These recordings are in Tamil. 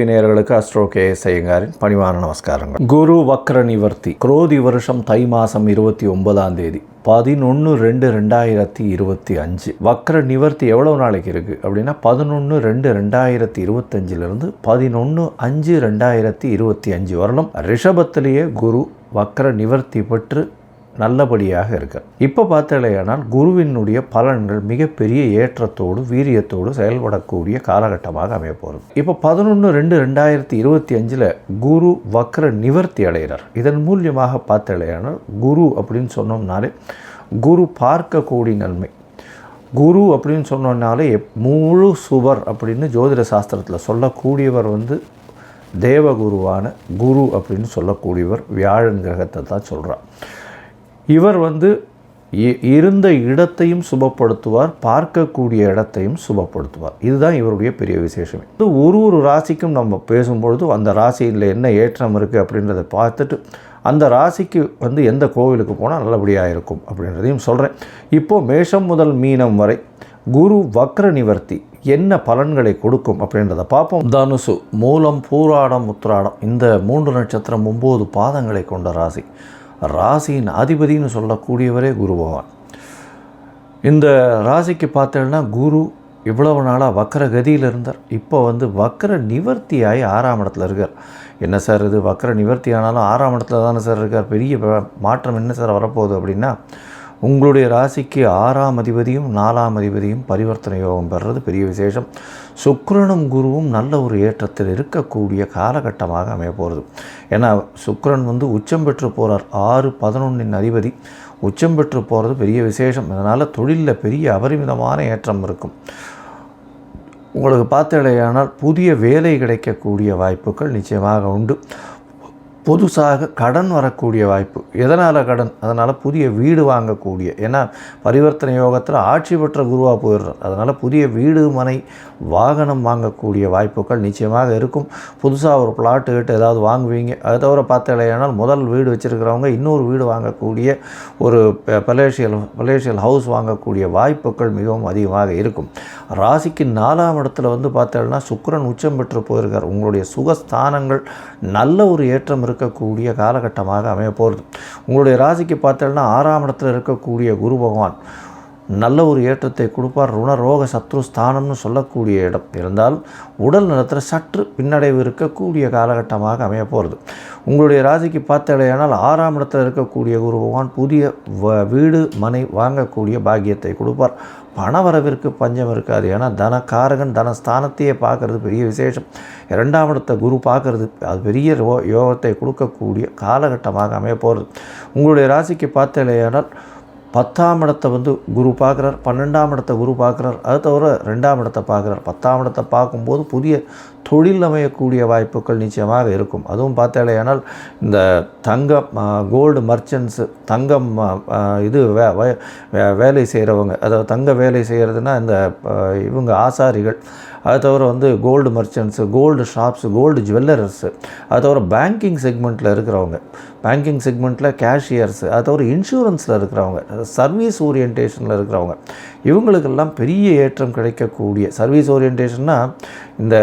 டிவி நேயர்களுக்கு அஸ்ட்ரோ கே எஸ் ஐயங்காரின் பணிவான நமஸ்காரங்கள். குரு வக்ர நிவர்த்தி. குரோதி வருஷம் தை மாதம் இருபத்தி ஒன்பதாம் தேதி பதினொன்று ரெண்டு ரெண்டாயிரத்தி இருபத்தி அஞ்சு. வக்ர நிவர்த்தி எவ்வளோ நாளைக்கு இருக்குது அப்படின்னா பதினொன்று ரெண்டு ரெண்டாயிரத்தி இருபத்தஞ்சிலிருந்து பதினொன்று அஞ்சு ரெண்டாயிரத்தி இருபத்தி அஞ்சு வரலும் ரிஷபத்திலேயே குரு வக்ர நிவர்த்தி பெற்று நல்லபடியாக இருக்கார் இப்போ பார்த்தாலேயானால் குருவினுடைய பலன்கள் மிகப்பெரிய ஏற்றத்தோடு வீரியத்தோடு செயல்படக்கூடிய காலகட்டமாக அமைய போகிறது இப்போ பதினொன்று ரெண்டு ரெண்டாயிரத்தி இருபத்தி அஞ்சில் குரு வக்ர நிவர்த்தி அடைகிறார். இதன் மூலியமாக பார்த்தாலேயானால் குரு அப்படின்னு சொன்னோம்னாலே குரு பார்க்கக்கூடிய நன்மை. குரு அப்படின்னு சொன்னோம்னாலே எப்- முழு சுவர் அப்படின்னு ஜோதிட சாஸ்திரத்தில் சொல்லக்கூடியவர் வந்து தேவகுருவான குரு அப்படின்னு சொல்லக்கூடியவர் வியாழன் கிரகத்தை தான் சொல்கிறார் இவர் வந்து இ- இருந்த இடத்தையும் சுபப்படுத்துவார் பார்க்கக்கூடிய இடத்தையும் சுபப்படுத்துவார். இதுதான் இவருடைய பெரிய விசேஷமே. இது ஒரு ஒரு ராசிக்கும் நம்ம பேசும்பொழுது அந்த ராசியில் என்ன ஏற்றம் இருக்குது அப்படின்றத பார்த்துட்டு அந்த ராசிக்கு வந்து எந்த கோவிலுக்கு போனால் நல்லபடியாக இருக்கும் அப்படின்றதையும் சொல்கிறேன் இப்போது மேஷம் முதல் மீனம் வரை குரு வக்ர நிவர்த்தி என்ன பலன்களை கொடுக்கும் அப்படின்றத பார்ப்போம். தனுசு மூலம் பூராடம் உத்ராடம் இந்த மூன்று நட்சத்திரம் ஒம்பது பாதங்களை கொண்ட ராசி. ராசியின் அதிபதினு சொல்லக்கூடியவரே குரு பகவான். இந்த ராசிக்கு பார்த்தேன்னா குரு இவ்வளவு நாளாக வக்கர கதியில் இருந்தார். இப்போ வந்து வக்கர நிவர்த்தியாகி ஆறாம் இடத்துல இருக்கார். என்ன சார் இது? வக்கர நிவர்த்தி ஆனாலும் ஆறாம் இடத்துல தானே சார் இருக்கார். பெரிய மாற்றம் என்ன சார் வரப்போகுது அப்படின்னா உங்களுடைய ராசிக்கு ஆறாம் அதிபதியும் நாலாம் அதிபதியும் பரிவர்த்தனை யோகம் பெறுறது பெரிய விசேஷம். சுக்கிரனும் குருவும் நல்ல ஒரு ஏற்றத்தில் இருக்கக்கூடிய காலகட்டமாக அமைய போகிறது ஏன்னா சுக்கரன் வந்து உச்சம் பெற்று போகிறார் ஆறு பதினொன்றின் அதிபதி. உச்சம் பெற்று போகிறது பெரிய விசேஷம். இதனால் தொழிலில் பெரிய அபரிமிதமான ஏற்றம் இருக்கும். உங்களுக்கு பார்த்தடையானால் புதிய வேலை கிடைக்கக்கூடிய வாய்ப்புகள் நிச்சயமாக உண்டு. புதுசாக கடன் வரக்கூடிய வாய்ப்பு. எதனால் கடன்? அதனால் புதிய வீடு வாங்கக்கூடிய. ஏன்னா பரிவர்த்தனை யோகத்தில் ஆட்சி பெற்ற குருவாக போயிடுறார். அதனால் புதிய வீடு மனை வாகனம் வாங்கக்கூடிய வாய்ப்புகள் நிச்சயமாக இருக்கும். புதுசாக ஒரு பிளாட்டு கிட்ட ஏதாவது வாங்குவீங்க. அதை தவிர பார்த்தலையானால் முதல் வீடு வச்சுருக்கிறவங்க இன்னொரு வீடு வாங்கக்கூடிய ஒரு பலேஷியல் பலேஷியல் ஹவுஸ் வாங்கக்கூடிய வாய்ப்புகள் மிகவும் அதிகமாக இருக்கும். ராசிக்கு நாலாம் இடத்துல வந்து பார்த்தோம்னா சுக்கரன் உச்சம் பெற்று போயிருக்கார். உங்களுடைய சுகஸ்தானங்கள் நல்ல ஒரு ஏற்றம் இருக்கக்கூடிய காலகட்டமாக அமைய போகிறது உங்களுடைய ராசிக்கு பார்த்தோன்னா ஆறாம் இடத்துல இருக்கக்கூடிய குரு பகவான். நல்ல ஒரு ஏற்றத்தை கொடுப்பார். ருணரோக சத்ரு ஸ்தானம்னு சொல்லக்கூடிய இடம் இருந்தால் உடல் நலத்தில் சற்று பின்னடைவு இருக்கக்கூடிய காலகட்டமாக அமைய போகிறது உங்களுடைய ராசிக்கு பார்த்தடையானால் ஆறாம் இடத்தில் இருக்கக்கூடிய குரு பகவான் புதிய வ- வீடு மனை வாங்கக்கூடிய பாக்கியத்தை கொடுப்பார். பணவரவிற்கு பஞ்சம் இருக்காது. ஏன்னா தனக்காரகன் தனஸ்தானத்தையே பார்க்கறது பெரிய விசேஷம். இரண்டாம் இடத்த குரு பார்க்கறது அது பெரிய ரோ- யோகத்தை கொடுக்கக்கூடிய காலகட்டமாக அமைய போகிறது உங்களுடைய ராசிக்கு பார்த்தலையானால் பத்தாம் இடத்தை வந்து குரு பார்க்குறார் பன்னெண்டாம் இடத்தை குரு பார்க்குறார். அது தவிர ரெண்டாம் இடத்தை பார்க்குறார். பத்தாம் இடத்தை பார்க்கும்போது புதிய தொழில் அமையக்கூடிய வாய்ப்புகள் நிச்சயமாக இருக்கும். அதுவும் பார்த்தாலேயானால் இந்த தங்கம் கோல்டு மர்ச்சன்ட்ஸு தங்கம் இது வே வே- வே- வேலை செய்கிறவங்க அதாவது தங்க வேலை செய்கிறதுனா இந்த இவங்க ஆசாரிகள் அது தவிர வந்து gold merchants gold shops gold jewellers அது தவிர பேங்கிங் செக்மெண்ட்டில் இருக்கிறவங்க பேங்கிங் செக்மெண்ட்டில் கேஷியர்ஸு அது தவிர இன்சூரன்ஸில் இருக்கிறவங்க சர்வீஸ் ஓரியன்டேஷனில் இருக்கிறவங்க இவங்களுக்கெல்லாம் பெரிய ஏற்றம் கிடைக்கக்கூடிய சர்வீஸ் ஓரியன்டேஷன்னா இந்த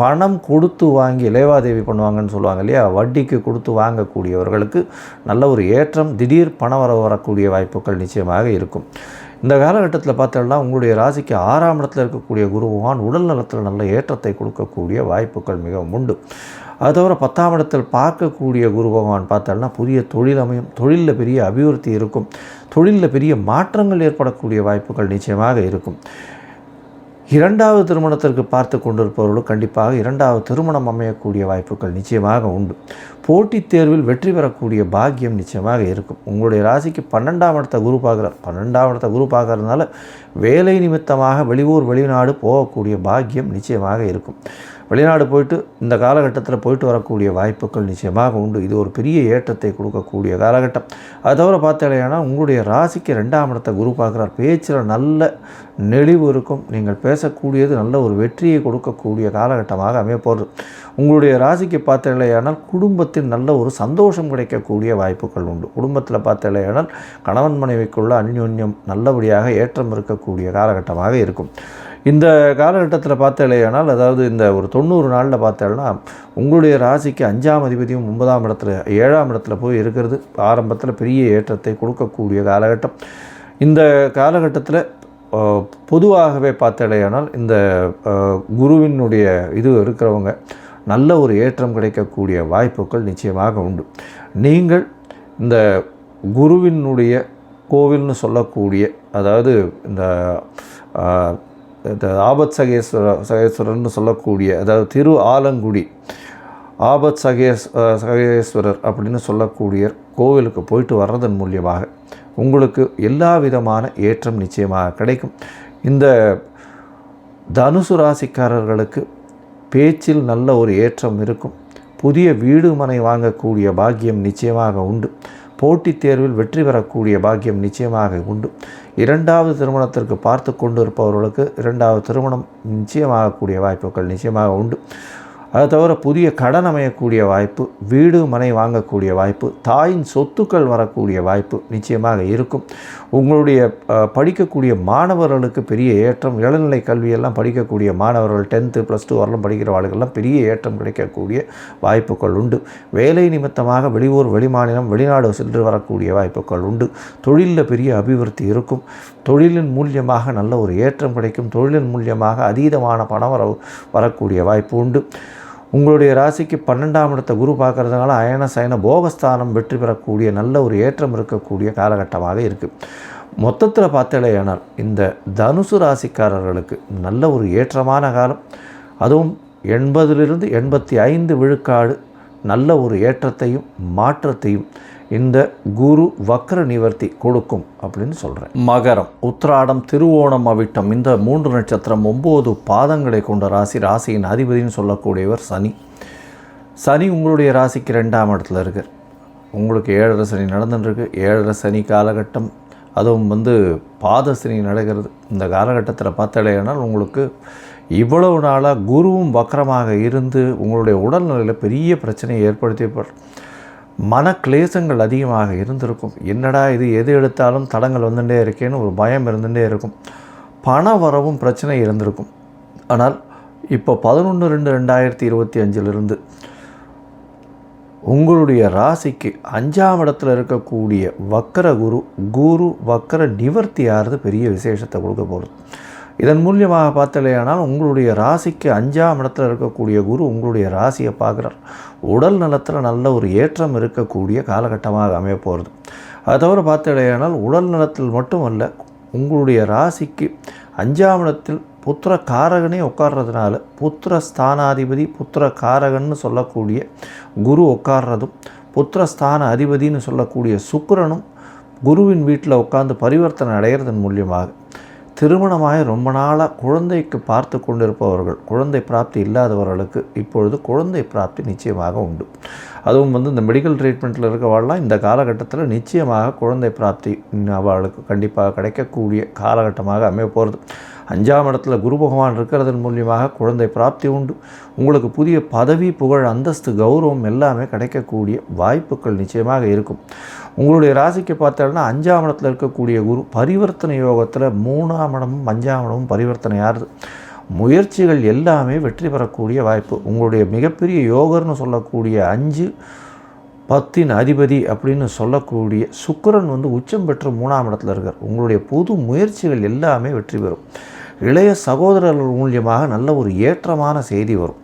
பணம் கொடுத்து வாங்கி லேவாதேவி பண்ணுவாங்கன்னு சொல்லுவாங்க இல்லையா? வட்டிக்கு கொடுத்து வாங்கக்கூடியவர்களுக்கு நல்ல ஒரு ஏற்றம் திடீர் பணம் வர வரக்கூடிய வாய்ப்புகள் நிச்சயமாக இருக்கும். இந்த காலகட்டத்தில் பார்த்தோம்னா உங்களுடைய ராசிக்கு ஆறாம் இடத்தில் இருக்கக்கூடிய குரு பகவான் உடல் நலத்தில் நல்ல ஏற்றத்தை கொடுக்கக்கூடிய வாய்ப்புகள் மிகவும் உண்டு. அது தவிர பத்தாம் இடத்தில் பார்க்கக்கூடிய குரு பகவான் பார்த்தோம்னா புதிய தொழில் அமையும் தொழிலில் பெரிய அபிவிருத்தி இருக்கும். தொழிலில் பெரிய மாற்றங்கள் ஏற்படக்கூடிய வாய்ப்புகள் நிச்சயமாக இருக்கும். இரண்டாவது திருமணத்திற்கு பார்த்து கொண்டிருப்பவர்களும் கண்டிப்பாக இரண்டாவது திருமணம் அமையக்கூடிய வாய்ப்புகள் நிச்சயமாக உண்டு. போட்டித் தேர்வில் வெற்றி பெறக்கூடிய பாக்கியம் நிச்சயமாக இருக்கும். உங்களுடைய ராசிக்கு பன்னெண்டாம் இடத்த குரு பார்க்குறார். பன்னெண்டாம் இடத்த குரு பார்க்கறதுனால வேலை நிமித்தமாக வெளியூர் வெளிநாடு போகக்கூடிய பாக்கியம் நிச்சயமாக இருக்கும். வெளிநாடு போயிட்டு இந்த காலகட்டத்தில் போயிட்டு வரக்கூடிய வாய்ப்புகள் நிச்சயமாக உண்டு. இது ஒரு பெரிய ஏற்றத்தை கொடுக்கக்கூடிய காலகட்டம். அது தவிர பார்த்தீங்கன்னா உங்களுடைய ராசிக்கு ரெண்டாம் இடத்தை குரு பார்க்குறார். பேச்சில் நல்ல நெளிவு இருக்கும். நீங்கள் பேசக்கூடியது நல்ல ஒரு வெற்றியை கொடுக்கக்கூடிய காலகட்டமாக அமையப்போகிறது. உங்களுடைய ராசிக்கு பார்த்தீங்களேயானால் குடும்பத்தில் நல்ல ஒரு சந்தோஷம் கிடைக்கக்கூடிய வாய்ப்புகள் உண்டு. குடும்பத்தில் பார்த்தீங்களேயானால் கணவன் மனைவிக்குள்ள அந்யோன்யம் நல்லபடியாக ஏற்றம் இருக்கக்கூடிய காலகட்டமாக இருக்கும். இந்த காலகட்டத்தில் பார்த்தாலேயானால் அதாவது இந்த ஒரு தொண்ணூறு நாளில் பார்த்தேன்னா உங்களுடைய ராசிக்கு அஞ்சாம் அதிபதியும் ஒன்பதாம் இடத்துல ஏழாம் இடத்துல போய் இருக்கிறது. ஆரம்பத்தில் பெரிய ஏற்றத்தை கொடுக்கக்கூடிய காலகட்டம். இந்த காலகட்டத்தில் பொதுவாகவே பார்த்தாலேயானால் இந்த குருவினுடைய இது இருக்கிறவங்க நல்ல ஒரு ஏற்றம் கிடைக்கக்கூடிய வாய்ப்புகள் நிச்சயமாக உண்டு. நீங்கள் இந்த குருவினுடைய கோவில்னு சொல்லக்கூடிய அதாவது இந்த ஆபத் சகேஸ்வர சகேஸ்வரர்னு சொல்லக்கூடிய அதாவது திரு ஆலங்குடி ஆபத் சகேஸ் சகேஸ்வரர் அப்படின்னு சொல்லக்கூடிய கோவிலுக்கு போயிட்டு வர்றதன் மூலியமாக உங்களுக்கு எல்லா விதமான ஏற்றம் நிச்சயமாக கிடைக்கும். இந்த தனுசு ராசிக்காரர்களுக்கு பேச்சில் நல்ல ஒரு ஏற்றம் இருக்கும். புதிய வீடு மனை வாங்கக்கூடிய பாக்கியம் நிச்சயமாக உண்டு. போட்டித் தேர்வில் வெற்றி பெறக்கூடிய பாக்கியம் நிச்சயமாக உண்டு. இரண்டாவது திருமணத்திற்கு பார்த்து கொண்டு இருப்பவர்களுக்கு இரண்டாவது திருமணம் நிச்சயமாகக்கூடிய வாய்ப்புகள் நிச்சயமாக உண்டு. அதை தவிர புதிய கடன் அமையக்கூடிய வாய்ப்பு வீடு மனை வாங்கக்கூடிய வாய்ப்பு தாயின் சொத்துக்கள் வரக்கூடிய வாய்ப்பு நிச்சயமாக இருக்கும். உங்களுடைய படிக்கக்கூடிய மாணவர்களுக்கு பெரிய ஏற்றம் இளநிலை கல்வியெல்லாம் படிக்கக்கூடிய மாணவர்கள் டென்த்து ப்ளஸ் டூ வரலாம் படிக்கிற வாழ்க்கெல்லாம் பெரிய ஏற்றம் கிடைக்கக்கூடிய வாய்ப்புகள் உண்டு. வேலை நிமித்தமாக வெளியூர் வெளிமாநிலம் வெளிநாடு சென்று வரக்கூடிய வாய்ப்புகள் உண்டு. தொழிலில் பெரிய அபிவிருத்தி இருக்கும். தொழிலின் மூலியமாக நல்ல ஒரு ஏற்றம் கிடைக்கும். தொழிலின் மூலியமாக அதீதமான பணம் வர வரக்கூடிய வாய்ப்பு உண்டு. உங்களுடைய ராசிக்கு பன்னெண்டாம் இடத்தை குரு பார்க்குறதுனால அயன சயன போகஸ்தானம் வெற்றி பெறக்கூடிய நல்ல ஒரு ஏற்றம் இருக்கக்கூடிய காலகட்டமாக இருக்குது மொத்தத்தில் பார்த்தாலேயானால் இந்த தனுசு ராசிக்காரர்களுக்கு நல்ல ஒரு ஏற்றமான காலம். அதுவும் எண்பதிலிருந்து எண்பத்தி ஐந்து விழுக்காடு நல்ல ஒரு ஏற்றத்தையும் மாற்றத்தையும் இந்த குரு வக்ர நிவர்த்தி கொடுக்கும் அப்படின்னு சொல்கிறேன் மகரம். உத்திராடம் திருவோணம் அவிட்டம். இந்த மூன்று நட்சத்திரம் ஒம்பது பாதங்களை கொண்ட ராசி ராசியின் அதிபதினு சொல்லக்கூடியவர் சனி. சனி உங்களுடைய ராசிக்கு ரெண்டாம் இடத்துல இருக்கார் உங்களுக்கு ஏழரை சனி நடந்துட்டுருக்கு. ஏழரை சனி காலகட்டம். அதுவும் வந்து பாத சனி நடக்கிறது. இந்த காலகட்டத்தில் பார்த்தாலேனால் உங்களுக்கு இவ்வளவு நாளாக குருவும் வக்கரமாக இருந்து உங்களுடைய உடல்நிலையில் பெரிய பிரச்சனையை ஏற்படுத்தி மன கிளேசங்கள் அதிகமாக இருந்திருக்கும். என்னடா இது எது எடுத்தாலும் தடங்கள் வந்துட்டே இருக்கேன்னு ஒரு பயம் இருந்துகிட்டே இருக்கும். பண வரவும் பிரச்சனை இருந்திருக்கும். ஆனால் இப்போ பதினொன்று ரெண்டு ரெண்டாயிரத்தி இருபத்தி அஞ்சிலிருந்து உங்களுடைய ராசிக்கு அஞ்சாம் இடத்துல இருக்கக்கூடிய வக்கர குரு குரு வக்கர நிவர்த்தி ஆறுது பெரிய விசேஷத்தை கொடுக்க போகிறது இதன் மூலியமாக பார்த்தலையானால் உங்களுடைய ராசிக்கு அஞ்சாம் இடத்துல இருக்கக்கூடிய குரு உங்களுடைய ராசியை பார்க்குறார். உடல் நலத்தில் நல்ல ஒரு ஏற்றம் இருக்கக்கூடிய காலகட்டமாக அமைய போகிறது அது தவிர பார்த்தலையானால் உடல் நலத்தில் மட்டுமல்ல உங்களுடைய ராசிக்கு அஞ்சாம் இடத்தில் புத்திர காரகனே உட்கார்றதுனால புத்திர ஸ்தானாதிபதி புத்திர காரகன்னு சொல்லக்கூடிய குரு உட்கார்றதும் புத்திர ஸ்தான அதிபதின்னு சொல்லக்கூடிய சுக்கரனும் குருவின் வீட்டில் உட்காந்து பரிவர்த்தனை அடைகிறதன் மூலியமாக. திருமணமாகி ரொம்ப நாளாக குழந்தைக்கு பார்த்து கொண்டிருப்பவர்கள் குழந்தை பிராப்தி இல்லாதவர்களுக்கு இப்பொழுது குழந்தை பிராப்தி நிச்சயமாக உண்டு. அதுவும் வந்து இந்த மெடிக்கல் ட்ரீட்மெண்ட்டில் இருக்கவாள்லாம் இந்த காலகட்டத்தில் நிச்சயமாக குழந்தை பிராப்தி அவளுக்கு கண்டிப்பாக கிடைக்கக்கூடிய காலகட்டமாக அமைய போகிறது அஞ்சாம் இடத்துல குரு பகவான் இருக்கிறதன் மூலியமாக குழந்தை பிராப்தி உண்டு. உங்களுக்கு புதிய பதவி புகழ் அந்தஸ்து கௌரவம் எல்லாமே கிடைக்கக்கூடிய வாய்ப்புகள் நிச்சயமாக இருக்கும். உங்களுடைய ராசிக்கு பார்த்தோம்னா அஞ்சாம் இடத்துல இருக்கக்கூடிய குரு பரிவர்த்தனை யோகத்தில் மூணாம் இடமும் அஞ்சாம் இடமும் பரிவர்த்தனை ஆறுது முயற்சிகள் எல்லாமே வெற்றி பெறக்கூடிய வாய்ப்பு. உங்களுடைய மிகப்பெரிய யோகர்னு சொல்லக்கூடிய அஞ்சு பத்தின் அதிபதி அப்படின்னு சொல்லக்கூடிய சுக்கரன் வந்து உச்சம் பெற்று மூணாம் இடத்துல இருக்கார். உங்களுடைய புது முயற்சிகள் எல்லாமே வெற்றி பெறும். இளைய சகோதரர்கள் மூலியமாக நல்ல ஒரு ஏற்றமான செய்தி வரும்.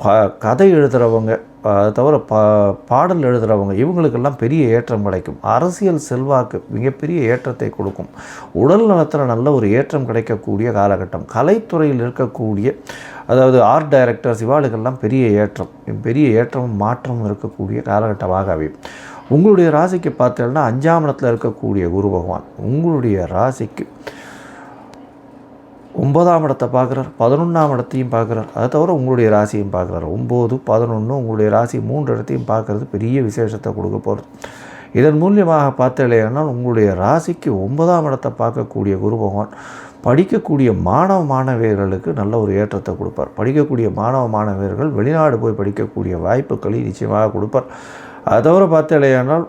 ப கதை எழுதுகிறவங்க அது தவிர பா பாடல் எழுதுகிறவங்க இவங்களுக்கெல்லாம் பெரிய ஏற்றம் கிடைக்கும். அரசியல் செல்வாக்கு மிகப்பெரிய ஏற்றத்தை கொடுக்கும். உடல் நலத்தில் நல்ல ஒரு ஏற்றம் கிடைக்கக்கூடிய காலகட்டம். கலைத்துறையில் இருக்கக்கூடிய அதாவது ஆர்ட் டைரக்டர்ஸ் இவாளுக்கெல்லாம் பெரிய ஏற்றம். பெரிய ஏற்றமும் மாற்றமும் இருக்கக்கூடிய காலகட்டமாக அமையும். உங்களுடைய ராசிக்கு பார்த்தீங்கன்னா அஞ்சாம் இடத்தில் இருக்கக்கூடிய குரு பகவான் உங்களுடைய ராசிக்கு ஒன்பதாம் இடத்தை பார்க்குறார் பதினொன்றாம் இடத்தையும் பார்க்குறார். அதை தவிர உங்களுடைய ராசியும் பார்க்குறாரு. ஒம்பது பதினொன்று உங்களுடைய ராசி மூன்று இடத்தையும் பார்க்குறது பெரிய விசேஷத்தை கொடுக்க போகிறது இதன் மூலியமாக பார்த்தலையானால் உங்களுடைய ராசிக்கு ஒன்பதாம் இடத்தை பார்க்கக்கூடிய குரு பகவான் படிக்கக்கூடிய மாணவ மாணவியர்களுக்கு நல்ல ஒரு ஏற்றத்தை கொடுப்பார். படிக்கக்கூடிய மாணவ மாணவியர்கள் வெளிநாடு போய் படிக்கக்கூடிய வாய்ப்புகளை நிச்சயமாக கொடுப்பார். அதை தவிர பார்த்தலையானால்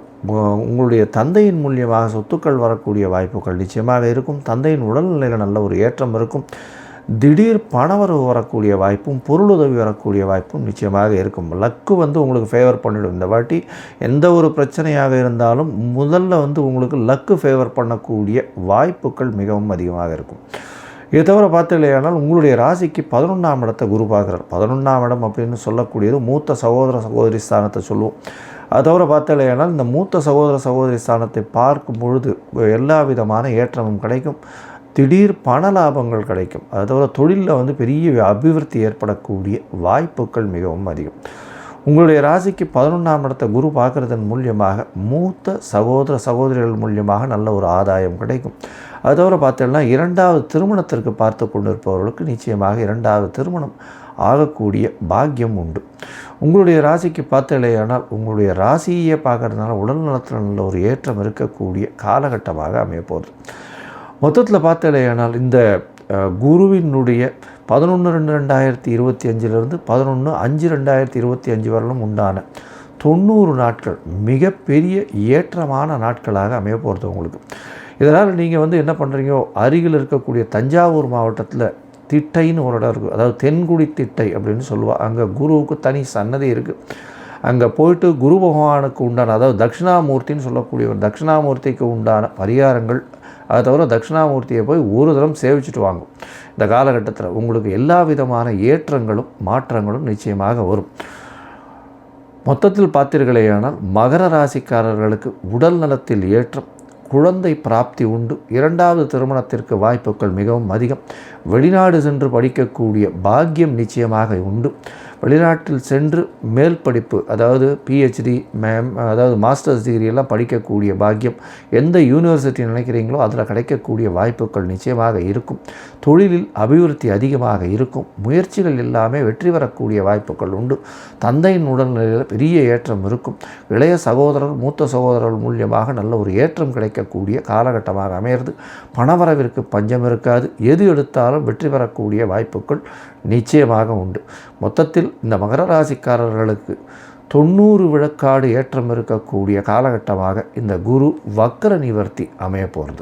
உங்களுடைய தந்தையின் மூலியமாக சொத்துக்கள் வரக்கூடிய வாய்ப்புகள் நிச்சயமாக இருக்கும். தந்தையின் உடல்நிலையில் நல்ல ஒரு ஏற்றம் இருக்கும். திடீர் பணவரவு வரக்கூடிய வாய்ப்பும் பொருளுதவி வரக்கூடிய வாய்ப்பும் நிச்சயமாக இருக்கும். லக்கு வந்து உங்களுக்கு ஃபேவர் பண்ணிடும். இந்த வாட்டி எந்த ஒரு பிரச்சனையாக இருந்தாலும் முதல்ல வந்து உங்களுக்கு லக்கு ஃபேவர் பண்ணக்கூடிய வாய்ப்புகள் மிகவும் அதிகமாக இருக்கும். இதை தவிர பார்த்தீங்களேயானால் உங்களுடைய ராசிக்கு பதினொன்றாம் இடத்தை குரு பார்க்குறார். பதினொன்றாம் இடம் அப்படின்னு சொல்லக்கூடியது மூத்த சகோதர சகோதரி ஸ்தானத்தை சொல்லுவோம். அது தவிர பார்த்தாலேயானால் இந்த மூத்த சகோதர சகோதரி ஸ்தானத்தை பார்க்கும் பொழுது எல்லா விதமான ஏற்றமும் கிடைக்கும். திடீர் பண லாபங்கள் கிடைக்கும். அது தவிர தொழிலில் வந்து பெரிய அபிவிருத்தி ஏற்படக்கூடிய வாய்ப்புகள் மிகவும் அதிகம். உங்களுடைய ராசிக்கு பதினொன்றாம் இடத்தை குரு பார்க்குறதன் மூலியமாக மூத்த சகோதர சகோதரிகள் மூலியமாக நல்ல ஒரு ஆதாயம் கிடைக்கும். அது தவிர பார்த்தோம்னா இரண்டாவது திருமணத்திற்கு பார்த்து கொண்டிருப்பவர்களுக்கு நிச்சயமாக இரண்டாவது திருமணம் ஆகக்கூடிய பாக்கியம் உண்டு. உங்களுடைய ராசிக்கு பார்த்தலையானால் உங்களுடைய ராசியை பார்க்கறதுனால உடல் நலத்தில் நல்ல ஒரு ஏற்றம் இருக்கக்கூடிய காலகட்டமாக அமையப்போகுது. மொத்தத்தில் பார்த்தலையானால் இந்த குருவினுடைய பதினொன்று ரெண்டு ரெண்டாயிரத்தி இருபத்தி அஞ்சிலிருந்து பதினொன்று அஞ்சு ரெண்டாயிரத்தி இருபத்தி அஞ்சு வரலும் உண்டான தொண்ணூறு நாட்கள் மிகப்பெரிய ஏற்றமான நாட்களாக அமைய போகிறது உங்களுக்கு. இதனால் நீங்கள் வந்து என்ன பண்ணுறீங்க அருகில் இருக்கக்கூடிய தஞ்சாவூர் மாவட்டத்தில் திட்டைன்னு ஒரு இடம் இருக்குது அதாவது தென்குடி திட்டை அப்படின்னு சொல்லுவாள் அங்கே குருவுக்கு தனி சன்னதி இருக்குது அங்கே போயிட்டு குரு பகவானுக்கு உண்டான அதாவது தட்சிணாமூர்த்தின்னு சொல்லக்கூடிய ஒரு தட்சிணாமூர்த்திக்கு உண்டான பரிகாரங்கள் அதை தவிர தட்சிணாமூர்த்தியை போய் ஒரு தரம் சேவிச்சுட்டு வாங்கும். இந்த காலகட்டத்தில் உங்களுக்கு எல்லா விதமான ஏற்றங்களும் மாற்றங்களும் நிச்சயமாக வரும். மொத்தத்தில் பார்த்தீர்களேயானால் மகர ராசிக்காரர்களுக்கு உடல் நலத்தில் ஏற்றம் குழந்தை பிராப்தி உண்டு. இரண்டாவது திருமணத்திற்கு வாய்ப்புகள் மிகவும் அதிகம். வெளிநாடு சென்று படிக்கக்கூடிய பாக்கியம் நிச்சயமாக உண்டு. வெளிநாட்டில் சென்று மேல் படிப்பு அதாவது பிஹெச்டி மேம் அதாவது மாஸ்டர்ஸ் டிகிரி எல்லாம் படிக்கக்கூடிய பாக்கியம் எந்த யூனிவர்சிட்டி நினைக்கிறீங்களோ அதில் கிடைக்கக்கூடிய வாய்ப்புகள் நிச்சயமாக இருக்கும். தொழிலில் அபிவிருத்தி அதிகமாக இருக்கும். முயற்சிகள் எல்லாமே வெற்றி பெறக்கூடிய வாய்ப்புகள் உண்டு. தந்தையின் உடல்நிலையில் பெரிய ஏற்றம் இருக்கும். இளைய சகோதரர் மூத்த சகோதரர் மூலியமாக நல்ல ஒரு ஏற்றம் கிடைக்கக்கூடிய காலகட்டமாக அமையிறது. பணவரவிற்கு பஞ்சம் இருக்காது. எது எடுத்தாலும் வெற்றி பெறக்கூடிய வாய்ப்புகள் நிச்சயமாக உண்டு. மொத்தத்தில் இந்த மகர ராசிக்காரர்களுக்கு தொண்ணூறு விழுக்காடு ஏற்றம் இருக்கக்கூடிய காலகட்டமாக இந்த குரு வக்கர நிவர்த்தி அமைய போகிறது